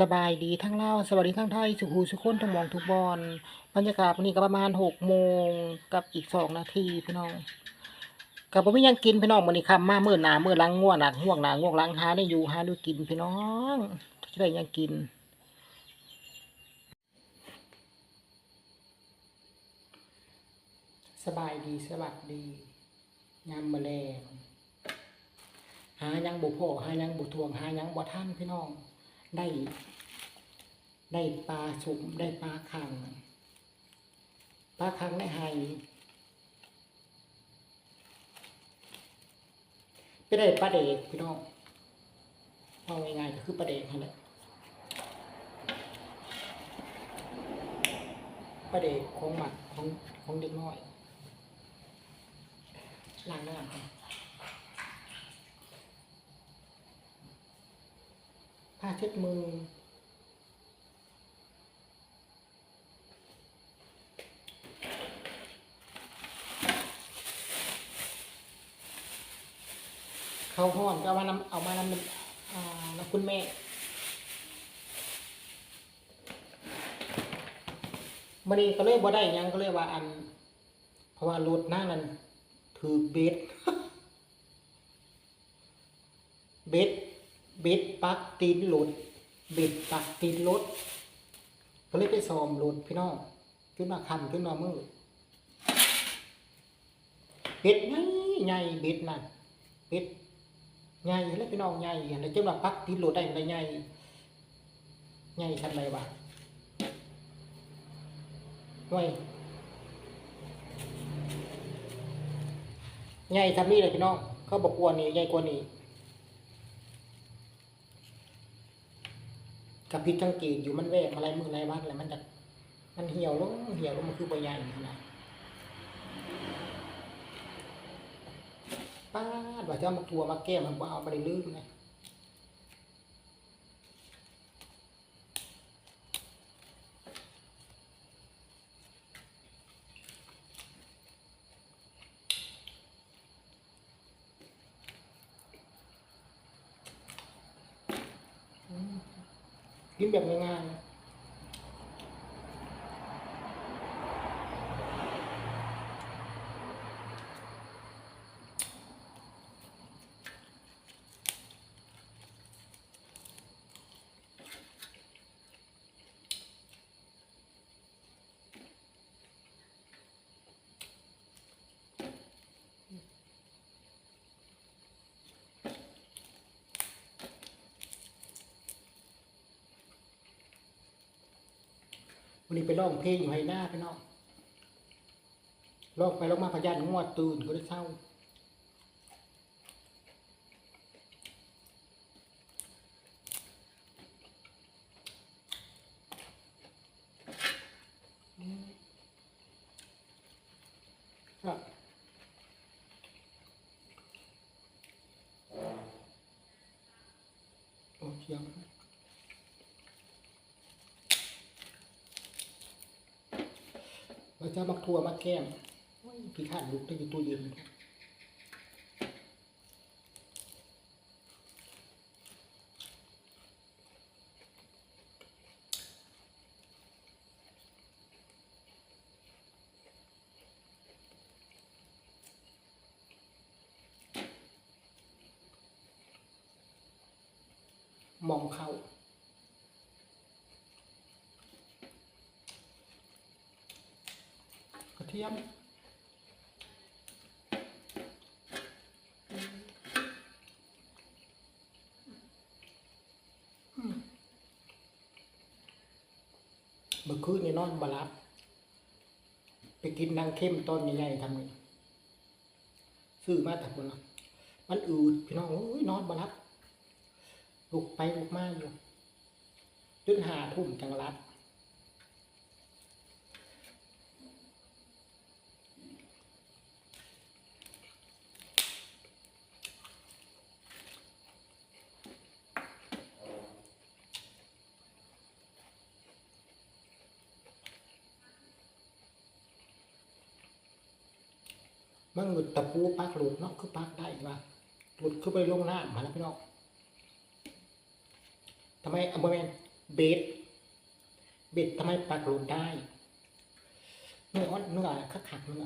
สบายดีทั้งเล่าสวัสดีทั้งไทย สุขูสุขคนทั้งมองทุกบอลบรรยากาศวันนี้ก็ประมาณหกโมงกับอีกสองนาทีพี่น้องกับผมยังกินพี่น้องวันนี้คำมาเมื่อหนาเมื่อล้างง่วงหนักง่วงหนาง่วงล้างหาได้อยู่หาดูกินพี่น้องจะได้ยังกินสบายดีสวัสดียามแมลงหายังบุพ่อหายังบุทวงหายังบ่ท่านพี่น้อง ได้ ได้ปลาสุมได้ปลาคังปลาคังได้ไฮไปได้ปลาเด็กพี่น้องเอาง่ายๆก็คือปลาเด็กนั่นแหละปลาเด็กของหมักของของเด็กน้อยล้างหน้าก่อน ผ้าเช็ดมือ เขาห่อนก็เอามานำเอามานำอ่าแล้วคุณแม่มันนี้ก็เลยบ่ได้ยังก็เลยว่าอัน เพราะว่ารถหน้านั้นถือเบ็ดเบ็ด บ็ดปักตีนรถเบ็ดปักตีนรถก็เลยไปซ้อมรถพี่น้องขึ้นมาคำขึ้นมามือเบ็ดใหญ่ใหญ่เบ็ดนั่นเบ็ดใหญ่แล้วพี่น้องใหญ่แล้วจนว่าปักติดโหลดได้มันได้ใหญ่ใหญ่ชันไรวะห่วยใหญ่ทำนี่เลยพี่น้อง เขาบอกกว่านี้ใหญ่กว่านี้ กับพิษจังกีดอยู่มันแวกอะไรมืออะไรบ้างอะไรมันจะมันเหี่ยวลงเหี่ยวลงมันคือใบใหญ่ขนาดป้าดว่าจะมาทัวมาแก้มันบ่เอาไปลืมนะอืม กินแบบง่ายๆ วันนี้ไปร้องเพลงอยู่ไฮหน้าพี่น้องร้องไปร้องมาพยานงวดตื่นก็ได้เศร้าครับโอ้เชียง เราจะมาทัวร์มาแกล้มพี่ข้านลุกได้อยู่ตู้เย็นมองเข้ากระเทียมเมื่อคืนนี่นอนบหลับ ไปกินนางเข้มต้นใหญ่ๆทำไงซื้อมาแต่คนละมันอืดพี่น้องโอ้ยนอนบหลับลุกไปลุกมาอยู่จนหาทุ่มจังรับ มันหลุดตะปูปักหลุดเนาะคือปักได้ว่าหลุดคือไปลงน้ำมาแล้วพี่น้องทำไมอเมเบอร์แมนเบ็ดเบ็ดทำไมปลากหลุดได้เนื้ออ่อนเนื้อขักขักเนื้อ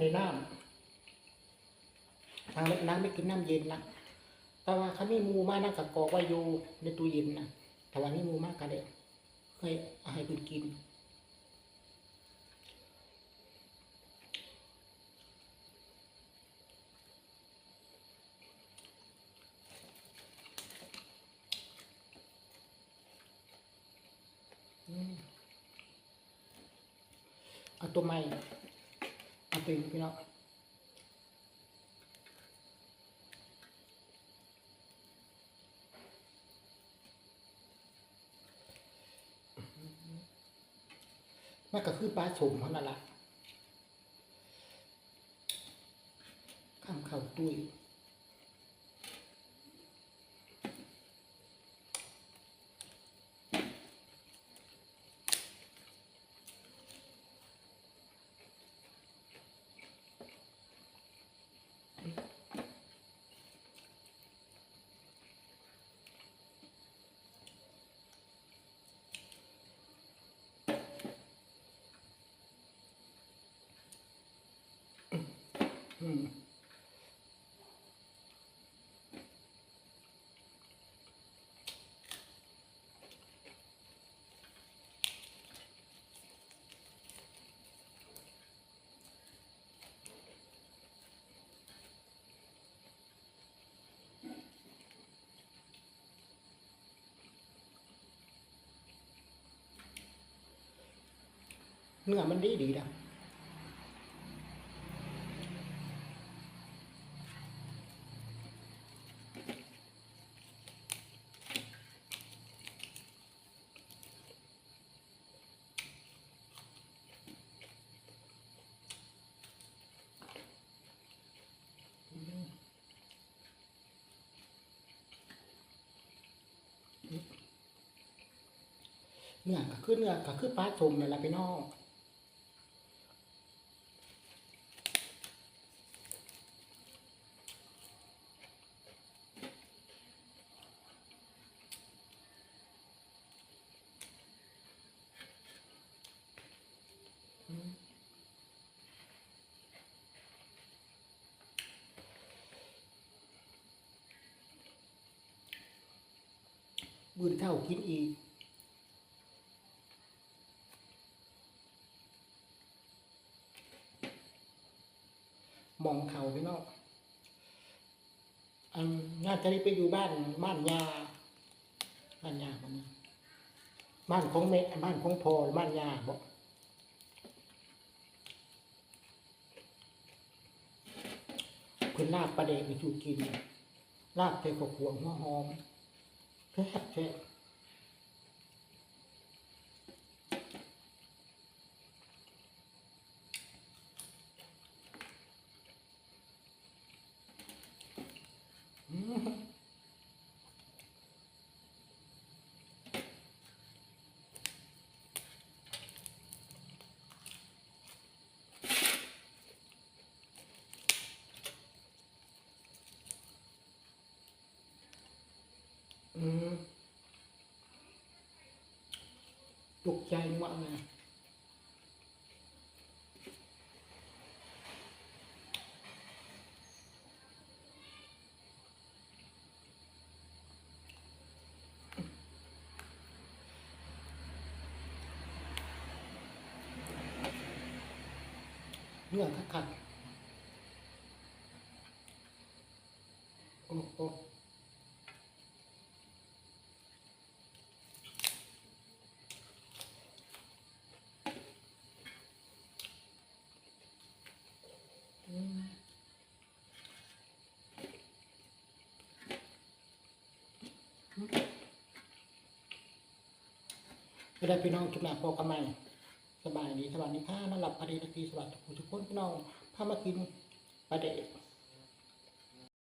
อันน้ำทางเล็กน้ำไม่กินน้ำเย็นนะแต่ว่าเขามีมูมากนั่งกับกอกไว้อยู่ในตู้เย็นนะแต่ว่ามีหมูมากกันเลยเคยเอาให้คุณกินเอาตัวใหม่ เอาตัวนี้พี่น้องนั่นก็คือปลาชมเท่านั้นละข้ามเข่าตุ้ยอืม เนื้อมันดีดีนะ เนื้อก็คือเนื้อก็คือปลาชมนี่นแหละพี่น้องบืนเท่ากินอีก องเขาพี่น้องอันน่าจะได้ไปอยู่บ้านบ้านยาบ้านยาบ้านยาบ้านของเมบ้านของพอบ้านยาบอกเพิ่นลาบประเดกไปจูกินลาบใส่กับหัวหัวหอมแซ่บแซ่บ อืมตกใจมากเลย เรื่องขัดขัดโอ้โอ้อืมไม่ได้พี่น้องจุดหนาพอกันใหม บายดีสวัสดีค่ะนอนหลับพอดีนาทีสวัสดีทุกคนพี่น้องพามากินปลาเด็ก